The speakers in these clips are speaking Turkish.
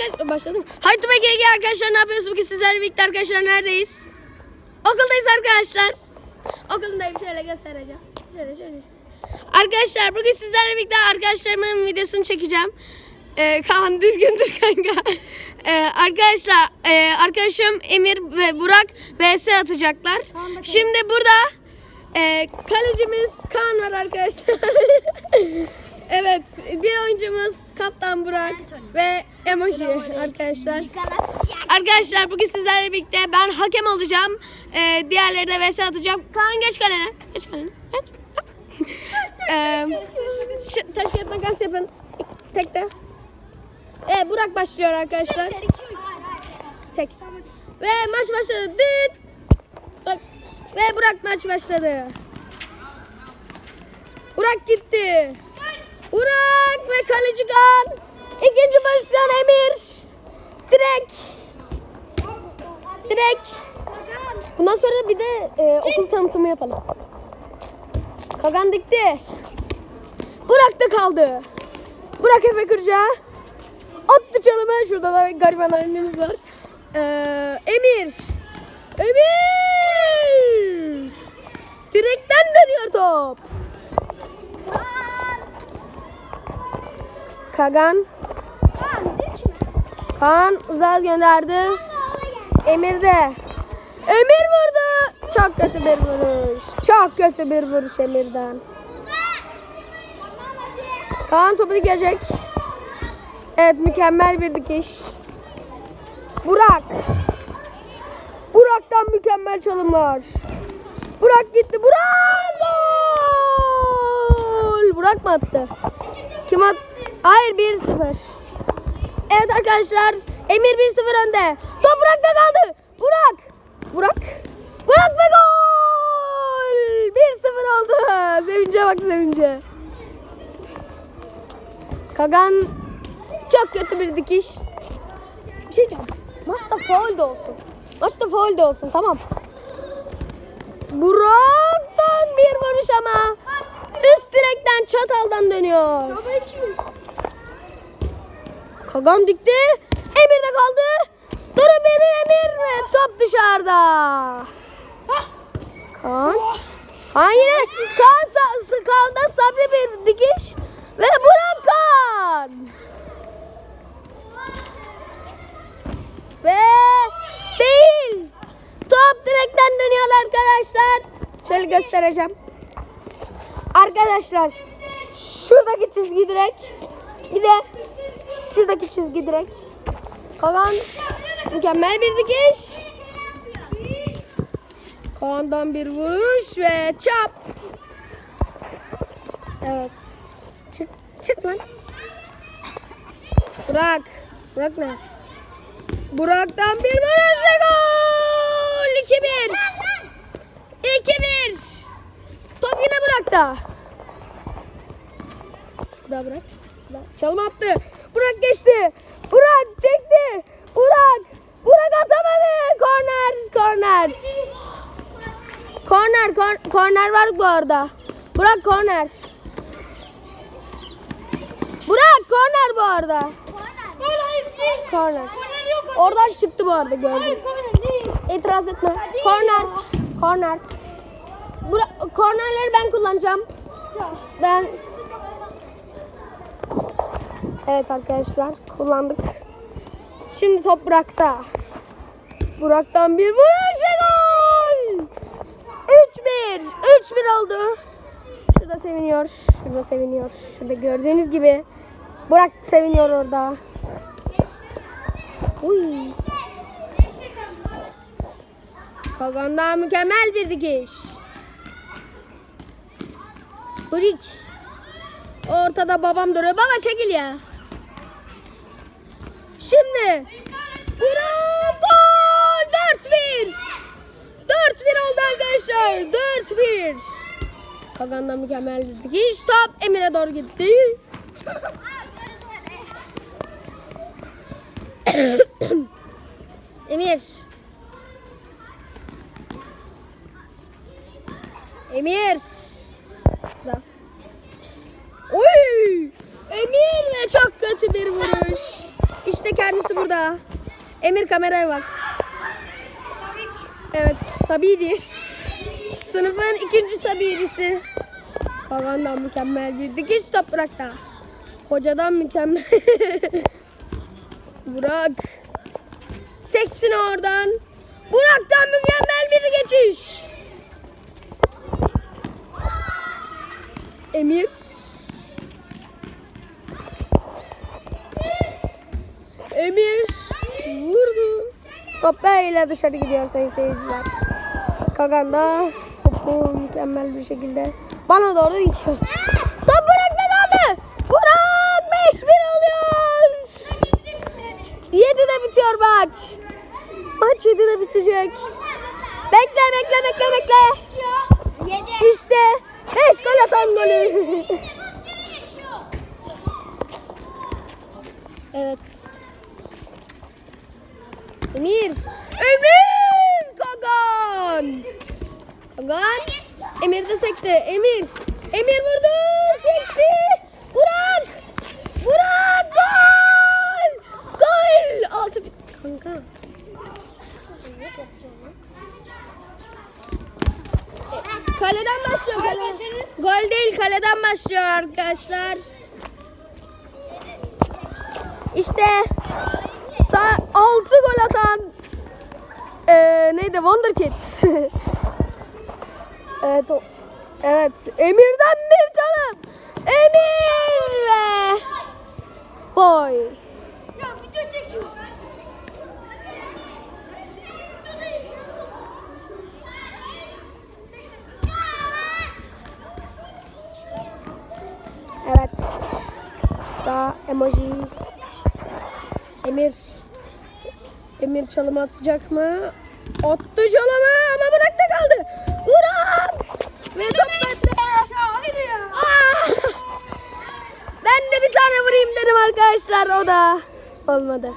arkadaşlar başladım. Haydi be GG arkadaşlar ne yapıyoruz bugün sizlerle birlikte arkadaşlar neredeyiz? Okuldayız arkadaşlar. Okuldayım şöyle göstereceğim. Şöyle şöyle. Arkadaşlar bugün sizlerle birlikte arkadaşlarımın videosunu çekeceğim. Ee, Kaan düzgündür kanka. Ee, arkadaşlar e, arkadaşım Emir ve Burak vs atacaklar. Şimdi burada e, kalecimiz Kaan var arkadaşlar. evet bir oyuncumuz Kaptan Burak ve Emoji arkadaşlar. Arkadaşlar bugün sizlerle birlikte ben hakem olacağım. Ee, diğerleri de vs atacak. Kaan geç kalene. Geç kalene. Geç. Ee, şu, taş kağıt makas yapın. Tek de. Evet Burak başlıyor arkadaşlar. Tek. Ve maç başladı. Düt. Bak. Ve Burak maç başladı. Burak gitti. Burak ve kaleci Kaan. İkinci pozisyon Emir. Direkt. Direkt. Bundan sonra bir de e, okul tanıtımı yapalım. Kagan dikti. Burak da kaldı. Burak Efe Kırca. Attı çalıma. Şurada da gariban annemiz var. Ee, Emir. Emir. Direkten dönüyor top. Kagan. Kaan uzağa gönderdi. Emir de. Emir vurdu. Çok kötü bir vuruş. Çok kötü bir vuruş Emir'den. Kaan topu dikecek. Evet mükemmel bir dikiş. Burak. Burak'tan mükemmel çalımlar. Burak gitti. Burak gol. Burak mı attı? Kim attı? Hayır 1-0. Evet arkadaşlar Emir 1-0 önde. Top Burak'ta kaldı. Burak. Burak. Burak ve gol. 1-0 oldu. Sevince bak sevince. Kagan çok kötü bir dikiş. Bir şey diyeceğim. Maçta faul de olsun. Maçta faul de olsun tamam. Burak'tan bir vuruş ama üst direkten çataldan dönüyor. Kagan dikti. Emir de kaldı. Durum biri Emir top dışarıda. Kaan. Kaan yine Kaan, sa- Kaan'dan Sabri bir dikiş. Ve Burak Kaan. Ve değil. Top direkten dönüyor arkadaşlar. Şöyle göstereceğim. Arkadaşlar şuradaki çizgi direk. Bir de şuradaki çizgi direk. Kalan mükemmel bir dikiş. Kaan'dan bir vuruş ve çap. Evet. Çık, çık lan. Burak. Burak ne? Burak'tan bir vuruş ve gol. 2-1. 2-1. Top yine Burak'ta. Şurada Burak. Şurada. Çalım attı. Burak geçti. Burak çekti. Burak. Burak atamadı. Korner. Korner. Korner. kor- Korner var bu arada. Burak korner. Burak korner bu arada. Korner. Oradan çıktı bu arada gördüm. İtiraz etme. Korner. Korner. Bura- kornerleri ben kullanacağım. Ben Evet arkadaşlar kullandık. Şimdi top Burak'ta. Burak'tan bir vuruş ve gol. 3-1. 3-1 oldu. Şurada seviniyor. Şurada seviniyor. Şurada gördüğünüz gibi. Burak seviniyor orada. Uy. Kagan'dan mükemmel bir dikiş. Burik. Ortada babam duruyor. Baba çekil ya. Şimdi. Burak gol. 4-1. 4-1 oldu arkadaşlar. 4-1. Kagan'dan mükemmel bir dikiş. Top Emir'e doğru gitti. Emir. Emir. Da. Oy! Emir ve çok kötü bir vuruş. İşte kendisi Emir kameraya bak. Evet Sabiri. Sınıfın ikinci Sabirisi. Havandan mükemmel bir dikiş toprakta. Hocadan mükemmel. Burak. Seksin oradan. Burak'tan mükemmel bir geçiş. Emir. Emir. Top böyle dışarı gidiyor sayın seyirciler. Kagan da topu mükemmel bir şekilde bana doğru gidiyor. Top Burak'ta kaldı. Burak 5-1 oluyor. 7'de bitiyor maç. Maç 7'de bitecek. Bekle bekle bekle bekle. İşte 5 gol atan golü. evet. Emir. Emir. Kagan. Kagan. Emir de sekti. Emir. Emir vurdu. Sekti. Burak. Burak. Gol. Gol. Altı. Kanka. Kaleden başlıyor. Kale. Gol değil kaleden başlıyor arkadaşlar. İşte sa 6 gol atan eee neydi Wonder Kids. evet o, evet Emir'den bir canım. Emir ve boy. Ya video çekiyor. Evet. Daha emoji. Emir. Emir çalımı atacak mı? Attı çalımı ama bıraktı kaldı. Burak! Ve top bende. Ah! Ben de bir tane vurayım dedim arkadaşlar o da olmadı.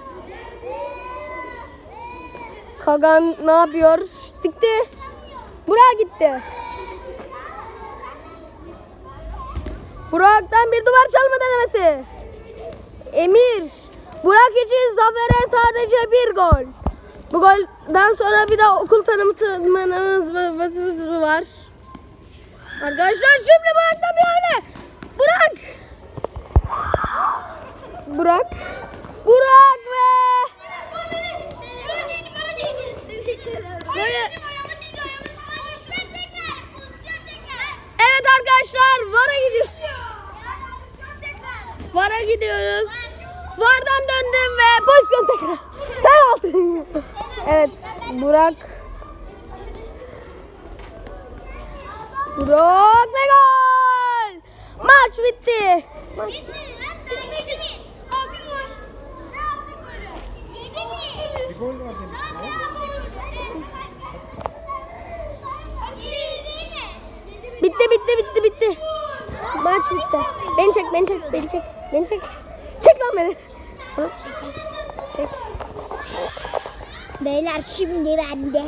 Kagan ne yapıyor? Dikti. Burak gitti. Burak'tan bir duvar çalma denemesi. Emir. Burak için zafere sadece bir gol. Bu golden sonra bir de okul tanıtımımız var. Arkadaşlar şimdi Burak'tan bir öyle. Burak. Burak. Burak ve evet arkadaşlar VAR'a gidiyor. Pozisyon tekrar. VAR'a gidiyoruz. VAR'dan döndüm ve pozisyon tekrar. Penaltı. evet Burak. Burak ve gol. Maç bitti. Bitti bitti bitti bitti. Maç bitti. Beni çek beni çek beni çek. Beni çek. Çek. Beyler şimdi bende.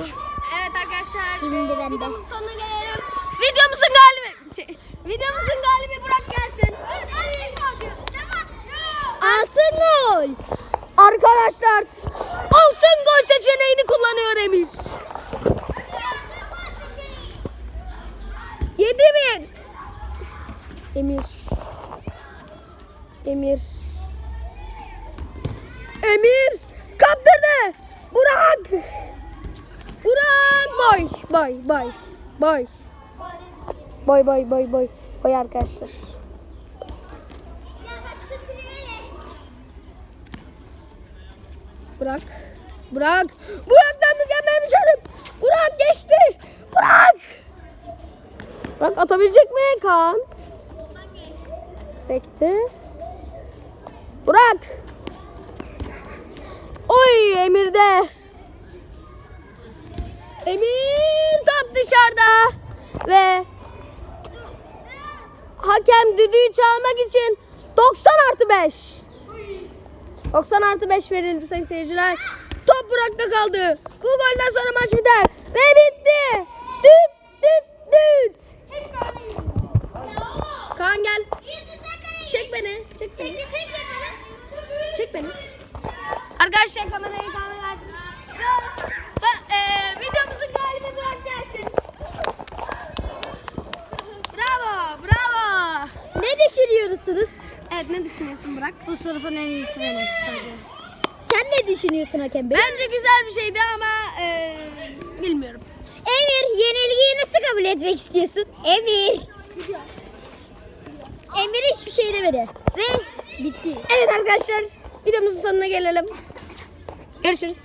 Evet arkadaşlar. Şimdi e, ben de. Videomuzun sonuna gelelim. Videomuzun galibi. Şey, videomuzun galibi Burak gelsin. Altın gol. Arkadaşlar altın gol seçeneğini kullanıyor Emir. 7 1. Emir. Emir. Emir kaptırdı. Burak. Burak boy boy boy boy. Boy boy boy boy. Boy arkadaşlar. Burak. Burak. Burak'tan mükemmel bir çalım. Burak geçti. Burak. Burak atabilecek mi Kaan? Sekti. Burak. Oy Emir'de. Emir top dışarıda. Ve hakem düdüğü çalmak için 90 artı 5. 90 artı 5 verildi sayın seyirciler. Top Burak'ta kaldı. Bu golden sonra maç biter. Ve bitti. Düt düt düt. Kaan gel. Çek beni. Çek beni. Çek beni. Arkadaşlar kamerayı kamerayı. Ba- eee, videomuzun galibi Burak gelsin. Bravo, bravo. Ne düşünüyorsunuz? Evet ne düşünüyorsun Burak? Bu sınıfın en iyisi benim sadece. Sen ne düşünüyorsun hakem bey? Bence güzel bir şeydi ama eee, bilmiyorum. Emir yenilgiyi nasıl kabul etmek istiyorsun? Emir. Emir hiçbir şey demedi. Ve bitti. Evet arkadaşlar videomuzun sonuna gelelim. Görüşürüz.